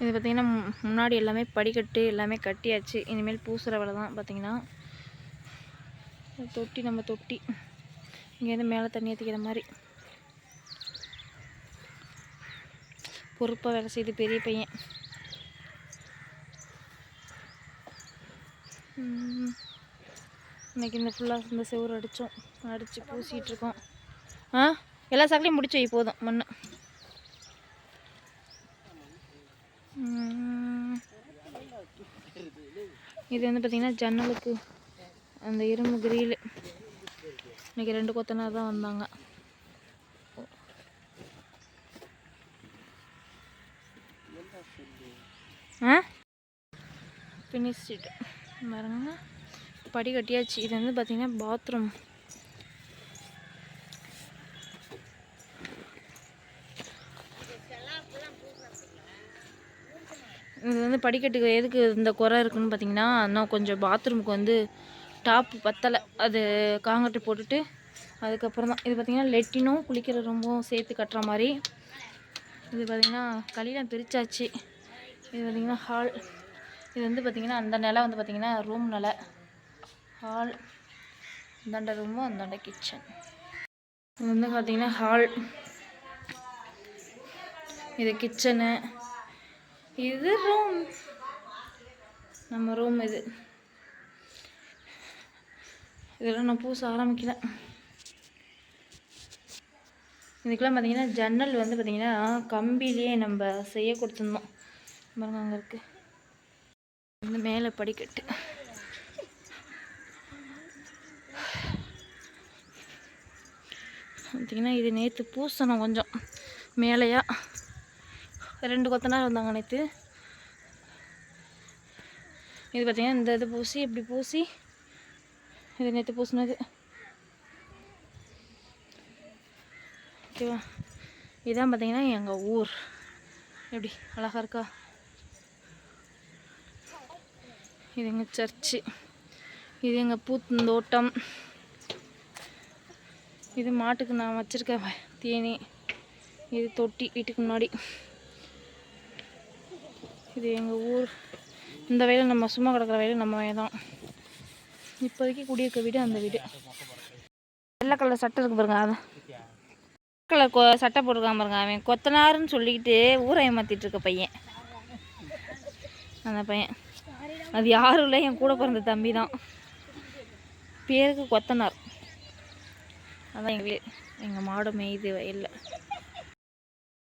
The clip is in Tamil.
இது பார்த்திங்கன்னா முன்னாடி எல்லாமே படிக்கட்டு எல்லாமே கட்டியாச்சு. இனிமேல் பூசுகிற வேலை தான் பார்த்திங்கன்னா. தொட்டி நம்ம தொட்டி. இங்கேருந்து மேலே தண்ணி ஏற்றிக்கிற மாதிரி. பொறுப்பாக வேலை செய்து பெரிய பையன். இன்றைக்கி இன்னைக்கு இந்த ஃபுல்லாக இந்த செவ்வறு அடித்தோம். அடித்து பூசிகிட்ருக்கோம் ஆ? எல்லா சாக்களையும் முடிச்சு போதும். மண் இது வந்து பார்த்திங்கன்னா ஜன்னலுக்கு அந்த இரும்பு கிரீல் இன்றைக்கி ரெண்டு கொத்தனார் தான் வந்தாங்க. ஆ? ஃபினிஷ்டு பாருங்க. படி கட்டியாச்சு இது வந்து பார்த்திங்கன்னா பாத்ரூம் இது வந்து படிக்கட்டுக்கு எதுக்கு இந்த குறை இருக்குன்னு பார்த்தீங்கன்னா இன்னும் கொஞ்சம் பாத்ரூமுக்கு வந்து டாப் பத்தலை. அது காங்கிரட்டு போட்டுட்டு அதுக்கப்புறம் தான். இது பார்த்திங்கன்னா லெட்டினும் குளிக்கிற ரொம்பவும் சேர்த்து கட்டுற மாதிரி. இது பார்த்திங்கன்னா களியெலாம் பிரித்தாச்சு இது பார்த்திங்கன்னா ஹால் இது வந்து பார்த்திங்கன்னா அந்த நிலை வந்து பார்த்திங்கன்னா ரூம் நிலை. ஹால் அந்தாண்ட ரூமு அந்தாண்ட கிச்சன் இது வந்து பார்த்திங்கன்னா ஹால் இது கிச்சனு இது ரூம் நம்ம ரூம் இது. இதெல்லாம் நான் பூச ஆரம்பிக்கல. இதுக்கெல்லாம் பார்த்தீங்கன்னா ஜன்னல் வந்து பார்த்தீங்கன்னா கம்பிலேயே நம்ம செய்ய கொடுத்துருந்தோம் பாருங்க அங்கே இருக்குது வந்து மேலே படிக்கட்டு. பார்த்தீங்கன்னா இது நேற்று பூசணும் கொஞ்சம். மேலேயா? ரெண்டு கொத்தனார் வந்தாங்க நேற்று இது பார்த்தீங்கன்னா இந்த இது பூசி இப்படி பூசி இது நேற்று பூசினது. ஓகேவா இதான் பார்த்தீங்கன்னா எங்கள் ஊர். எப்படி அழகா இருக்கா? இது எங்கள் சர்ச்சு. இது எங்கள் பூத்தோட்டம். இது மாட்டுக்கு நான் வச்சுருக்க தேனி. இது தொட்டி வீட்டுக்கு முன்னாடி. இது எங்கள் ஊர். இந்த வயலில் நம்ம சும்மா கிடக்கிற வயலில் நம்ம தான். இப்போதைக்கு குடியிருக்க வீடு அந்த வீடு. வெள்ளை கலர் சட்டை இருக்கு பாருங்க அது. கலர் கொ சட்டை போட்டிருக்கான் பாருங்க அவன். கொத்தனாருன்னு சொல்லிக்கிட்டு ஊரை ஏமாத்திட்டு இருக்க பையன். அந்த பையன். அது யாரும் இல்லை என் கூட பிறந்த தம்பி தான். பேருக்கு கொத்தனார். அதான் எங்களே எங்கள் மாடு மேய்து வயலில்.